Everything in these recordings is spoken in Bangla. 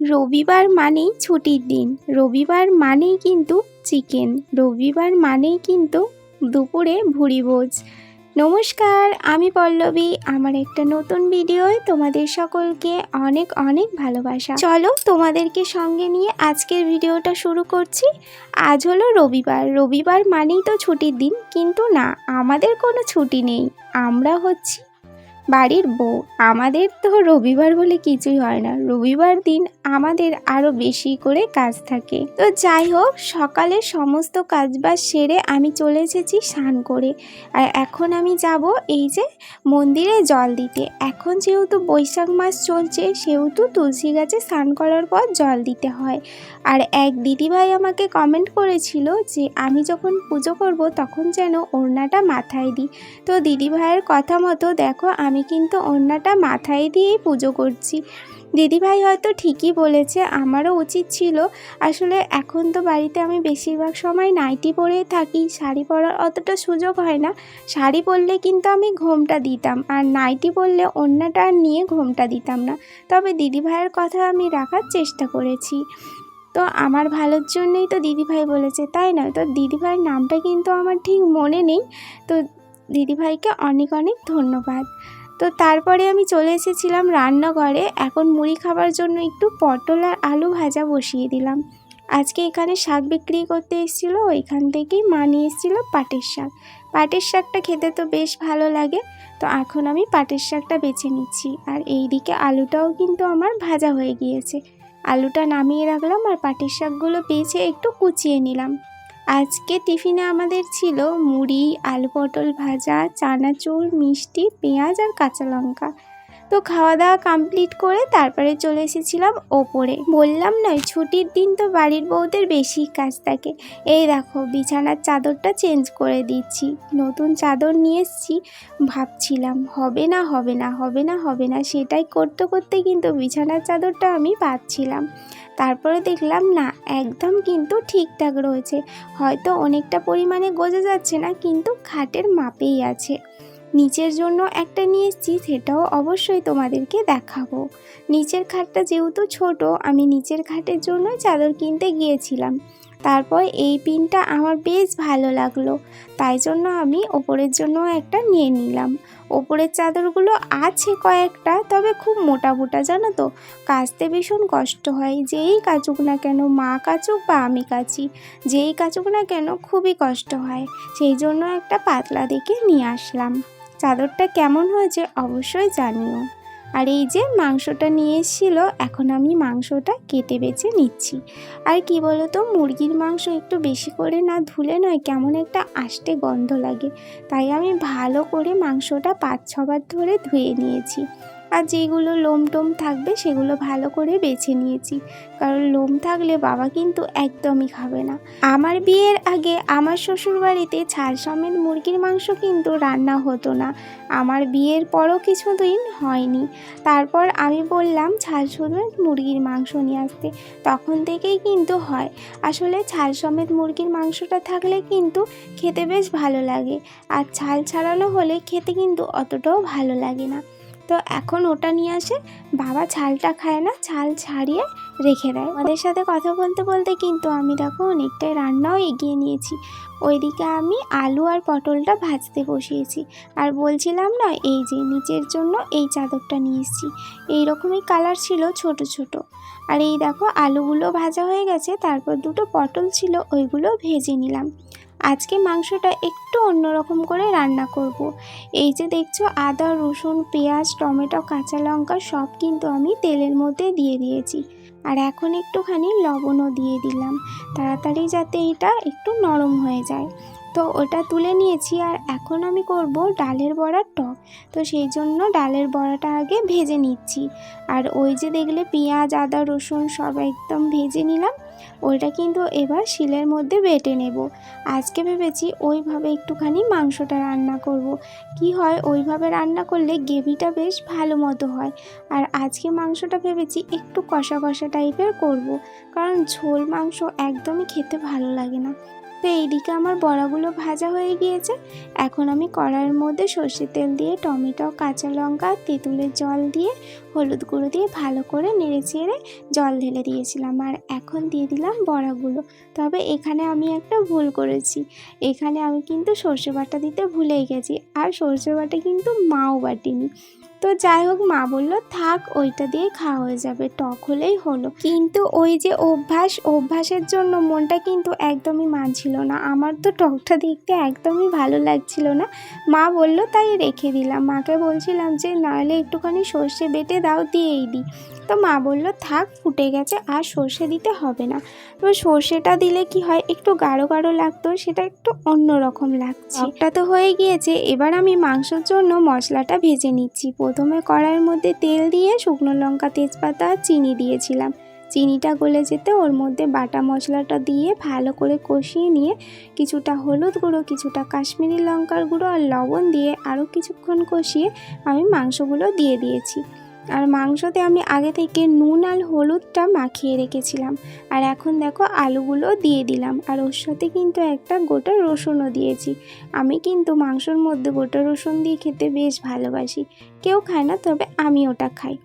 রবিবার মানেই ছুটির দিন। রবিবার মানেই কিন্তু চিকেন। রবিবার মানেই কিন্তু দুপুরে ভুড়ি ভোজ। নমস্কার, আমি পল্লবী। আমার একটা নতুন ভিডিওয় তোমাদের সকলকে অনেক অনেক ভালোবাসা। চলো তোমাদেরকে সঙ্গে নিয়ে আজকের ভিডিওটা শুরু করছি। আজ হলো রবিবার। রবিবার মানেই তো ছুটির দিন, কিন্তু না, আমাদের কোনো ছুটি নেই। আমরা হচ্ছি বাড়ির বউ। আমাদের তো রবিবার বলে কিছুই হয় না। রবিবার দিন আমাদের আরও বেশি করে কাজ থাকে। তো যাই হোক, সকালে সমস্ত কাজ কাজবাজ সেরে আমি চলে এসেছি স্নান করে। আর এখন আমি যাব এই যে মন্দিরে জল দিতে। এখন যেহেতু বৈশাখ মাস চলছে, সেহেতু তুলসী গাছে স্নান করার পর জল দিতে হয়। আর এক দিদিভাই আমাকে কমেন্ট করেছিল যে, আমি যখন পুজো করব, তখন যেন ওড়নাটা মাথায় দিই। তো দিদিভাইয়ের কথা মতো দেখো, আমি কিন্তু ওড়নাটা মাথায় দিয়েই পুজো করছি। দিদিভাই হয়তো ঠিকই বলেছে, আমারও উচিত ছিল। আসলে এখন তো বাড়িতে আমি বেশিরভাগ সময় নাইটি পরেই থাকি, শাড়ি পরার অতটা সুযোগ হয় না। শাড়ি পরলে কিন্তু আমি ঘোমটা দিতাম, আর নাইটি পরলে আর নিয়ে ঘোমটা দিতাম না। তবে দিদিভাইয়ের কথা আমি রাখার চেষ্টা করেছি। তো আমার ভালোর জন্যই তো দিদিভাই বলেছে, তাই নয়? তো দিদিভাইয়ের নামটা কিন্তু আমার ঠিক মনে নেই। তো দিদিভাইকে অনেক অনেক ধন্যবাদ। তো তারপরে আমি চলে এসেছিলাম রান্নাঘরে। এখন মুড়ি খাবার জন্য একটু পটল আর আলু ভাজা বসিয়ে দিলাম। আজকে এখানে শাক বিক্রি করতে এসেছিল, ওইখান থেকেই মা নিয়ে এসেছিল পাটের শাক। পাটের শাকটা খেতে তো বেশ ভালো লাগে, তো এখন আমি পাটের শাকটা বেছে নিচ্ছি। আর এই দিকে আলুটাও কিন্তু আমার ভাজা হয়ে গিয়েছে। আলুটা নামিয়ে রাখলাম আর পাটের শাকগুলো বেছে একটু কুচিয়ে নিলাম। আজকে টিফিনে আমাদের ছিল মুড়ি, আলু পটল ভাজা, চানাচুর, মিষ্টি, পেঁয়াজ আর কাঁচা লঙ্কা। তো খাওয়া দাওয়া কমপ্লিট করে তারপরে চলে এসেছিলাম ওপরে। বললাম নয় ছুটির দিন তো বাড়ির বউদের বেশি কাজ থাকে। এই দেখো, বিছানার চাদরটা চেঞ্জ করে দিচ্ছি। নতুন চাদর নিয়ে এসেছি, ভাবছিলাম, হবে না হবে না হবে না হবে না, সেটাই করতে করতে কিন্তু বিছানার চাদরটা আমি পাচ্ছিলাম। তারপরে দেখলাম, না, একদম কিন্তু ঠিকঠাক রয়েছে। হয়তো অনেকটা পরিমাণে গোজা যাচ্ছে না, কিন্তু খাটের মাপেই আছে। নিচের জন্য একটা নিয়ে এসেছি, সেটাও অবশ্যই তোমাদেরকে দেখাবো। নিচের খাটটা যেহেতু ছোট, আমি নিচের খাটের জন্য চাদর কিনতে গিয়েছিলাম। তারপর এই পিনটা আমার বেশ ভালো লাগল। তাই জন্য আমি ওপরের জন্য একটা নিয়ে নিলাম। ওপরের চাদরগুলো আছে কয়েকটা, তবে খুব মোটা মোটা, জানো তো? কাচতে ভীষণ কষ্ট হয়। যেই কাচুক না কেন, মা কাচুক বা আমি কাচি, যেই কাচুক না কেন খুবই কষ্ট হয়। সেই জন্য একটা পাতলা দেখে নিয়ে আসলাম। চাদরটা কেমন হয়েছে অবশ্যই জানিও। আর এই যে মাংসটা নিয়ে এসেছিল, এখন আমি মাংসটা কেটে বেছে নিচ্ছি। আর কি বলো তো মুরগির মাংস একটু বেশি করে না ধুলে নয়, কেমন একটা আষ্টে গন্ধ লাগে। তাই আমি ভালো করে মাংসটা পাঁচ ছবার ধরে ধুয়ে নিয়েছি। আর যেগুলো লোম টোম থাকবে সেগুলো ভালো করে বেছে নিয়েছি। কারণ লোম থাকলে বাবা কিন্তু একদমই খাবে না। আমার বিয়ের আগে আমার শ্বশুর বাড়িতে ছাল সমেত মুরগির মাংস কিন্তু রান্না হতো না। আমার বিয়ের পরও কিছুদিন হয়নি। তারপর আমি বললাম ছাল সমেত মুরগির মাংস নিয়ে আসতে। তখন থেকেই কিন্তু হয়। আসলে ছাল সমেত মুরগির মাংসটা থাকলে কিন্তু খেতে বেশ ভালো লাগে। আর ছাল ছাড়ানো হলে খেতে কিন্তু অতটাও ভালো লাগে না। তো এখন ওটা নিয়ে আসে। বাবা ছালটা খায় না, ছাল ছাড়িয়ে রেখে দেয়। আমাদের সাথে কথা বলতে বলতে কিন্তু আমি দেখো অনেকটাই রান্নাও এগিয়ে নিয়েছি। ওইদিকে আমি আলু আর পটলটা ভাজতে বসিয়েছি। আর বলছিলাম না, এই যে নিচের জন্য এই চাদরটা নিয়ে এসেছি। এইরকমই কালার ছিল ছোট ছোট। আর এই দেখো আলুগুলো ভাজা হয়ে গেছে, তারপর দুটো পটল ছিল, ওইগুলো ভেজে নিলাম। আজকে মাংসটা একটু অন্যরকম করে রান্না করব। এই যে দেখছ, আদা, রসুন, পেঁয়াজ, টমেটো, কাঁচা লঙ্কা সব কিন্তু আমি তেলের মধ্যে দিয়ে দিয়েছি। আর এখন একটুখানি লবণও দিয়ে দিলাম। তাড়াতাড়ি যাতে এটা একটু নরম হয়ে যায়। তো ওটা তুলে নিয়েছি আর এখন আমি করব ডালের বড়ার টক। তো সেই জন্য ডালের বড়াটা আগে ভেজে নিচ্ছি। আর ওই যে দেখলে পেঁয়াজ, আদা, রসুন সব একদম ভেজে নিলাম। ওইটা কিন্তু এবার শিলের মধ্যে বেটে নেব। আজকে ভেবেছি ওইভাবে একটুখানি মাংসটা রান্না করব। কি হয়, ওইভাবে রান্না করলে গ্রেভিটা বেশ ভালো মতো হয়। আর আজকে মাংসটা ভেবেছি একটু কষা কষা টাইপের করব। কারণ ঝোল মাংস একদমই খেতে ভালো লাগে না। তো এইদিকে আমার বড়াগুলো ভাজা হয়ে গিয়েছে। এখন আমি কড়াইয়ের মধ্যে সর্ষের তেল দিয়ে টমেটো, কাঁচা লঙ্কা, তেঁতুলের জল দিয়ে হলুদ গুঁড়ো দিয়ে ভালো করে নেড়ে চেড়ে জল ঢেলে দিয়েছিলাম আর এখন দিয়ে দিলাম বড়াগুলো তবে এখানে আমি একটা ভুল করেছি। এখানে আমি কিন্তু সর্ষে বাটা দিতে ভুলেই গেছি আর সর্ষে বাটা কিন্তু মাও বাটিনি। তো যাই হোক, মা বলল, থাক, ওইটা দিয়ে খাওয়া হয়ে যাবে। টক হলেই হলো। কিন্তু ওই যে অভ্যাস, অভ্যাসের জন্য মনটা কিন্তু একদমই মানছিল না। আমার তো টকটা দেখতে একদমই ভালো লাগছিল না। মা বলল, তাই রেখে দিলাম। মাকে বলছিলাম যে নাহলে একটুখানি সর্ষে বেটে দাও, দিয়েই দিই তো মা বলল, থাক, ফুটে গেছে, আর সর্ষে দিতে হবে না। তো সর্ষেটা দিলে কি হয়, একটু গাঢ় গাঢ় লাগতো, সেটা একটু অন্য রকম লাগছে। টকটা তো হয়ে গিয়েছে, এবার আমি মাংসের জন্য মশলাটা ভেজে নিচ্ছি। প্রথমে কড়াইয়ের মধ্যে তেল দিয়ে শুকনো লঙ্কা, তেজপাতা আর চিনি দিয়েছিলাম। চিনিটা গলে যেতে ওর মধ্যে বাটা মশলাটা দিয়ে ভালো করে কষিয়ে নিয়ে কিছুটা হলুদ গুঁড়ো, কিছুটা কাশ্মীরি লঙ্কার গুঁড়ো আর লবণ দিয়ে আরও কিছুক্ষণ কষিয়ে আমি মাংসগুলো দিয়ে দিয়েছি। আর মাংসতে আমি আগে থেকে নুন আর হলুদটা মাখিয়ে রেখেছিলাম। আর এখন দেখো আলুগুলো দিয়ে দিলাম। আর ওর সাথে কিন্তু একটা গোটা রসুনও দিয়েছি। আমি কিন্তু মাংসর মধ্যে গোটা রসুন দিয়ে খেতে বেশ ভালোবাসি। কেউ খায় না, তবে আমি ওটা খাই।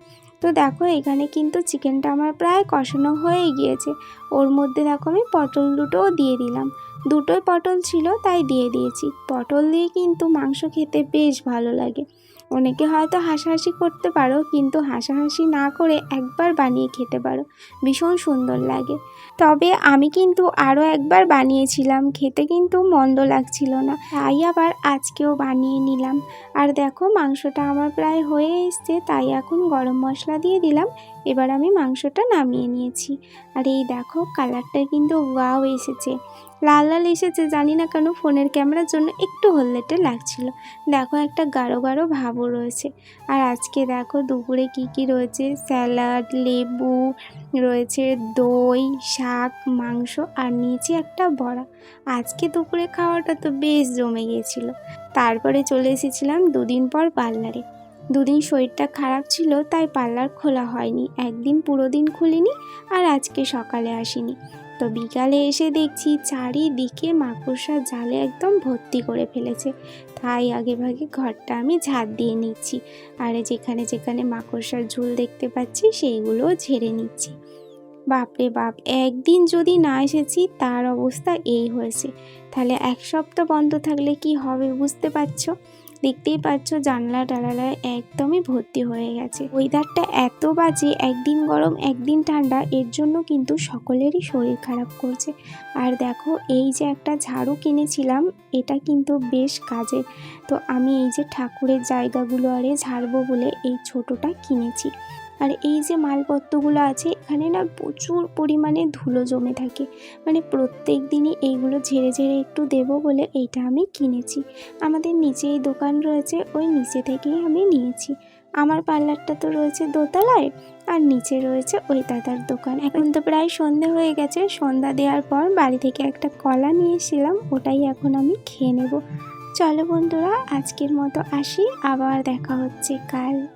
তো দেখো এখানে কিন্তু চিকেনটা আমার প্রায় কষানো হয়ে গিয়েছে। ওর মধ্যে দেখো আমি পটল দুটোও দিয়ে দিলাম। দুটোই পটল ছিল, তাই দিয়ে দিয়েছি। পটল দিয়ে কিন্তু মাংস খেতে বেশ ভালো লাগে। অনেকে হয়তো হাসাহাসি করতে পারো, কিন্তু হাসাহাসি না করে একবার বানিয়ে খেতে পারো। ভীষণ সুন্দর লাগে। তবে আমি কিন্তু আরও একবার বানিয়েছিলাম, খেতে কিন্তু মন্দ লাগছিল না। তাই আবার আজকেও বানিয়ে নিলাম। আর দেখো, মাংসটা আমার প্রায় হয়ে এসছে, তাই এখন গরম মশলা দিয়ে দিলাম। এবার আমি মাংসটা নামিয়ে নিয়েছি। আর এই দেখো, কালারটা কিন্তু ওয়াও এসেছে। লাল লাল এসেছে, জানি না কেন ফোনের ক্যামেরার জন্য একটু হলদেটে লাগছিল। দেখো একটা গাঢ় গাঢ় ভাবও রয়েছে। আর আজকে দেখো দুপুরে কি কি রয়েছে? স্যালাড, লেবু, রয়েছে দই, শাক, মাংস আর নিচে একটা বড়া। আজকে দুপুরে খাওয়াটা তো বেশ জমে গিয়েছিল। তারপরে চলে এসেছিলাম দুদিন পর পার্লারে। দুদিন শরীরটা খারাপ ছিল, তাই পার্লার খোলা হয়নি। একদিন পুরো দিন খুলিনি আর আজকে সকালে আসিনি। তো বিকালে এসে দেখছি চারিদিকে মাকড়সা জালে একদম ভর্তি করে ফেলেছে। তাই আগে ভাগে ঘরটা আমি ঝাড় দিয়ে নিচ্ছি। আর যেখানে যেখানে মাকড়সার ঝুল দেখতে পাচ্ছি, সেইগুলোও ঝেড়ে নিচ্ছি। বাপরে বাপ, একদিন যদি না এসেছি, তার অবস্থা এই হয়েছে। তাহলে এক সপ্তাহ বন্ধ থাকলে কি হবে বুঝতে পারছ? দেখতেই পাচ্ছ জানলা টালালায় একদমই ভর্তি হয়ে গেছে। ওয়েদারটা এত বাজে, একদিন গরম, একদিন ঠান্ডা, এর জন্য কিন্তু সকলেরই শরীর খারাপ করছে। আর দেখো, এই যে একটা ঝাড়ু কিনেছিলাম, এটা কিন্তু বেশ কাজে। তো আমি এই যে ঠাকুরের জায়গাগুলো আরে ঝাড়বো বলে এই ছোটোটা কিনেছি। আর এই যে মালপত্রগুলো আছে, এখানে না প্রচুর পরিমাণে ধুলো জমে থাকে। মানে প্রত্যেক দিনই এইগুলো ঝেড়ে ঝেড়ে একটু দেবো বলে এইটা আমি কিনেছি। আমাদের নিচেই দোকান রয়েছে, ওই নিচে থেকেই আমি নিয়েছি। আমার পার্লারটা তো রয়েছে দোতলায়, আর নিচে রয়েছে ওই দাদার দোকান। এখন তো প্রায় সন্ধে হয়ে গেছে, সন্ধ্যা দেওয়ার পর বাড়ি থেকে একটা কলা নিয়েছিলাম ওটাই এখন আমি খেয়ে নেব। চলো বন্ধুরা, আজকের মতো আসি, আবার দেখা হচ্ছে কাল।